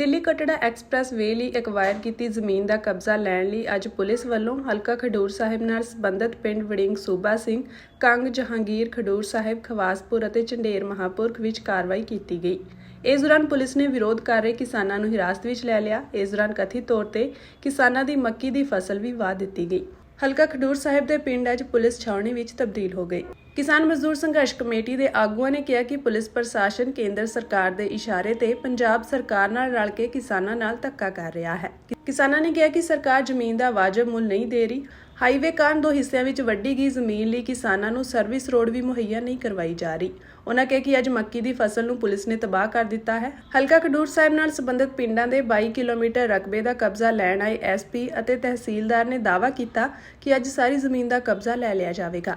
Delhi Katra express ਵੇ ਲਈ acquire ਕੀਤੀ ਜ਼ਮੀਨ ਦਾ ਕਬਜ਼ਾ ਲੈਣ ਲਈ ਅੱਜ ਪੁਲਿਸ ਵੱਲੋਂ ਹਲਕਾ ਖਡੂਰ ਸਾਹਿਬ ਨਾਲ ਸੰਬੰਧਿਤ ਪਿੰਡ ਵੜਿੰਗ ਸੂਬਾ ਸਿੰਘ ਕੰਗ ਜਹਾਂਗੀਰ ਖਡੂਰ ਸਾਹਿਬ ਖਵਾਸਪੁਰ ਅਤੇ ਝੰਡੇਰ ਮਹਾਪੁਰਖ ਵਿੱਚ ਕਾਰਵਾਈ ਕੀਤੀ ਗਈ। ਇਸ ਦੌਰਾਨ ਪੁਲਿਸ ਨੇ ਵਿਰੋਧ ਕਰ ਰਹੇ ਕਿਸਾਨਾਂ ਨੂੰ ਹਿਰਾਸਤ ਵਿੱਚ ਲੈ ਲਿਆ। ਇਸ ਦੌਰਾਨ ਕਥਿਤ ਤੌਰ ਤੇ ਕਿਸਾਨਾਂ ਦੀ ਮੱਕੀ ਦੀ ਫਸਲ ਵੀ ਵਾਹ ਦਿੱਤੀ ਗਈ। ਹਲਕਾ ਖਡੂਰ ਸਾਹਿਬ ਦੇ ਪਿੰਡ ਅੱਜ ਪੁਲਿਸ ਛਾਉਣੀ ਵਿੱਚ ਤਬਦੀਲ ਹੋ ਗਈ। ਕਿਸਾਨ ਮਜ਼ਦੂਰ ਸੰਘਰਸ਼ ਕਮੇਟੀ ਦੇ ਆਗੂਆਂ ਨੇ ਕਿਹਾ ਕਿ ਪੁਲਿਸ ਪ੍ਰਸ਼ਾਸਨ, ਕੇਂਦਰ ਸਰਕਾਰ ਦੇ ਇਸ਼ਾਰੇ ਤੇ ਪੰਜਾਬ ਸਰਕਾਰ ਨਾਲ ਰਲ ਕੇ ਕਿਸਾਨਾਂ ਨਾਲ ਧੱਕਾ ਕਰ ਰਿਹਾ ਹੈ। ਕਿਸਾਨਾਂ ਨੇ ਕਿਹਾ ਕਿ ਸਰਕਾਰ ਜ਼ਮੀਨ ਦਾ ਵਾਜਬ ਮੁੱਲ ਨਹੀਂ ਦੇ ਰਹੀ। ਹਾਈਵੇ ਕਾਰਨ ਦੋ ਹਿੱਸਿਆਂ ਵਿੱਚ ਵੱਡੀ ਗਈ ਜ਼ਮੀਨ ਲਈ ਕਿਸਾਨਾਂ ਨੂੰ ਸਰਵਿਸ ਰੋਡ ਵੀ ਮੁਹੱਈਆ ਨਹੀਂ ਕਰਵਾਈ ਜਾ ਰਹੀ। ਉਹਨਾਂ ਕਿਹਾ ਕਿ ਅੱਜ ਮੱਕੀ ਦੀ ਫਸਲ ਨੂੰ ਪੁਲਿਸ ਨੇ ਤਬਾਹ ਕਰ ਦਿੱਤਾ ਹੈ। ਹਲਕਾ ਖਡੂਰ ਸਾਹਿਬ ਨਾਲ ਸੰਬੰਧਿਤ ਪਿੰਡਾਂ ਦੇ 22 ਕਿਲੋਮੀਟਰ ਰਕਬੇ ਦਾ ਕਬਜ਼ਾ ਲੈਣ ਆਏ ਐਸਪੀ ਅਤੇ ਤਹਿਸੀਲਦਾਰ ਨੇ ਦਾਅਵਾ ਕੀਤਾ ਕਿ ਅੱਜ ਸਾਰੀ ਜ਼ਮੀਨ ਦਾ ਕਬਜ਼ਾ ਲੈ ਲਿਆ ਜਾਵੇਗਾ।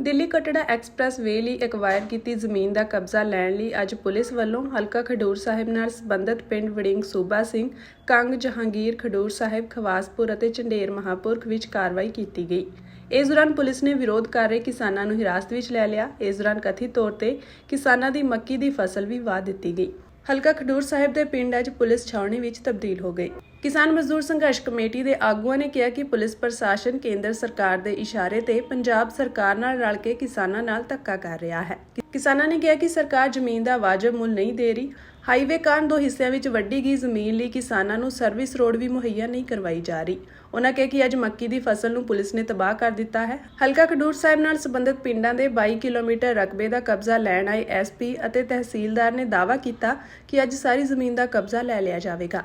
ਦਿੱਲੀ ਕਟੜਾ ਐਕਸਪ੍ਰੈਸ ਵੇ ਲਈ ਐਕਵਾਇਰ ਕੀਤੀ ਜ਼ਮੀਨ ਦਾ ਕਬਜ਼ਾ ਲੈਣ ਲਈ ਅੱਜ ਪੁਲਿਸ ਵੱਲੋਂ ਹਲਕਾ ਖਡੂਰ ਸਾਹਿਬ ਨਾਲ ਸੰਬੰਧਿਤ ਪਿੰਡ ਵੜਿੰਗ ਸੂਬਾ ਸਿੰਘ, ਕੰਗ ਜਹਾਂਗੀਰ ਖਡੂਰ ਸਾਹਿਬ, ਖਵਾਸਪੁਰ ਅਤੇ ਝੰਡੇਰ ਮਹਾਪੁਰਖ ਵਿੱਚ ਕਾਰਵਾਈ ਕੀਤੀ ਗਈ। ਇਸ ਦੌਰਾਨ ਪੁਲਿਸ ਨੇ ਵਿਰੋਧ ਕਰ ਰਹੇ ਕਿਸਾਨਾਂ ਨੂੰ ਹਿਰਾਸਤ ਵਿੱਚ ਲੈ ਲਿਆ। ਇਸ ਦੌਰਾਨ ਕਥਿਤ ਤੌਰ ਤੇ ਕਿਸਾਨਾਂ ਦੀ ਮੱਕੀ ਦੀ ਫਸਲ ਵੀ ਵਾਹ ਦਿੱਤੀ ਗਈ। ਹਲਕਾ ਖਡੂਰ ਸਾਹਿਬ ਦੇ ਪਿੰਡ ਅੱਜ ਪੁਲਿਸ ਛਾਉਣੀ ਵਿੱਚ ਤਬਦੀਲ ਹੋ ਗਈ। ਕਿਸਾਨ ਮਜ਼ਦੂਰ ਸੰਘਰਸ਼ ਕਮੇਟੀ ਦੇ ਆਗੂਆਂ ਨੇ ਕਿਹਾ ਕਿ ਪੁਲਿਸ ਪ੍ਰਸ਼ਾਸਨ ਕੇਂਦਰ ਸਰਕਾਰ ਦੇ ਇਸ਼ਾਰੇ ਤੇ ਪੰਜਾਬ ਸਰਕਾਰ ਨਾਲ ਰਲ ਕੇ ਕਿਸਾਨਾਂ ਨਾਲ ਧੱਕਾ ਕਰ ਰਿਹਾ ਹੈ। ਕਿਸਾਨਾਂ ਨੇ ਕਿਹਾ ਕਿ ਸਰਕਾਰ ਜ਼ਮੀਨ ਦਾ ਵਾਜਬ ਮੁੱਲ ਨਹੀਂ ਦੇ ਰਹੀ। ਹਾਈਵੇ ਕਾਰਨ ਦੋ ਹਿੱਸਿਆਂ ਵਿੱਚ ਵੱਡੀ ਗਈ ਜ਼ਮੀਨ ਲਈ ਕਿਸਾਨਾਂ ਨੂੰ ਸਰਵਿਸ ਰੋਡ ਵੀ ਮੁਹੱਈਆ ਨਹੀਂ ਕਰਵਾਈ ਜਾ ਰਹੀ। ਉਹਨਾਂ ਕਿਹਾ ਕਿ ਅੱਜ ਮੱਕੀ ਦੀ ਫਸਲ ਨੂੰ ਪੁਲਿਸ ਨੇ ਤਬਾਹ ਕਰ ਦਿੱਤਾ ਹੈ। ਹਲਕਾ ਖਡੂਰ ਸਾਹਿਬ ਨਾਲ ਸੰਬੰਧਿਤ ਪਿੰਡਾਂ ਦੇ 22 ਕਿਲੋਮੀਟਰ ਰਕਬੇ ਦਾ ਕਬਜ਼ਾ ਲੈਣ ਆਏ ਐਸਪੀ ਅਤੇ ਤਹਿਸੀਲਦਾਰ ਨੇ ਦਾਅਵਾ ਕੀਤਾ ਕਿ ਅੱਜ ਸਾਰੀ ਜ਼ਮੀਨ ਦਾ ਕਬਜ਼ਾ ਲੈ ਲਿਆ ਜਾਵੇਗਾ।